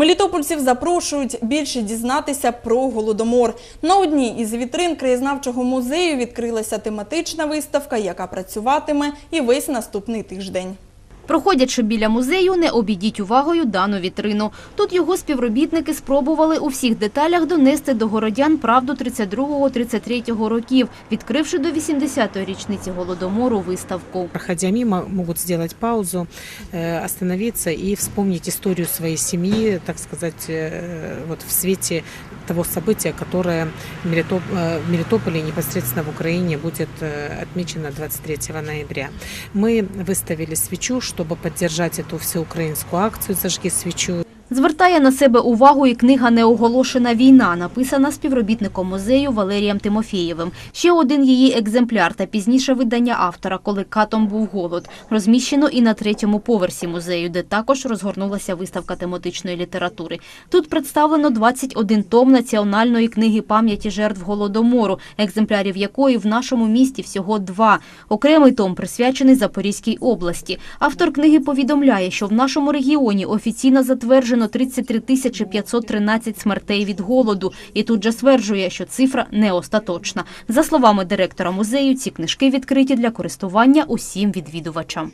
Мелітопольців запрошують більше дізнатися про голодомор. На одній із вітрин краєзнавчого музею відкрилася тематична виставка, яка працюватиме і весь наступний тиждень. Проходячи біля музею, не обійдіть увагою дану вітрину. Тут його співробітники спробували у всіх деталях донести до городян правду 32-33 років, відкривши до 80-ї річниці Голодомору виставку. Проходя мимо, могут сделать паузу, э, остановиться и вспомнить историю своей семьи, так сказать, э, вот в свете того события, которое в Мелитоп- э, в Мелитополе, непосредственно в Украине, будет э, отмечено 23 ноября. Мы выставили свечу, чтобы поддержать эту всеукраинскую акцию «Зажги свечу». Звертає на себе увагу і книга «Неоголошена війна», написана співробітником музею Валерієм Тимофєєвим. Ще один її екземпляр та пізніше видання автора «Коли катом був голод» розміщено і на третьому поверсі музею, де також розгорнулася виставка тематичної літератури. Тут представлено 21 том національної книги пам'яті жертв Голодомору, екземплярів якої в нашому місті всього два. Окремий том присвячений Запорізькій області. Автор книги повідомляє, що в нашому регіоні офіційно затверджено 33 тисячі 513 смертей від голоду. І тут же стверджує, що цифра не остаточна. За словами директора музею, ці книжки відкриті для користування усім відвідувачам.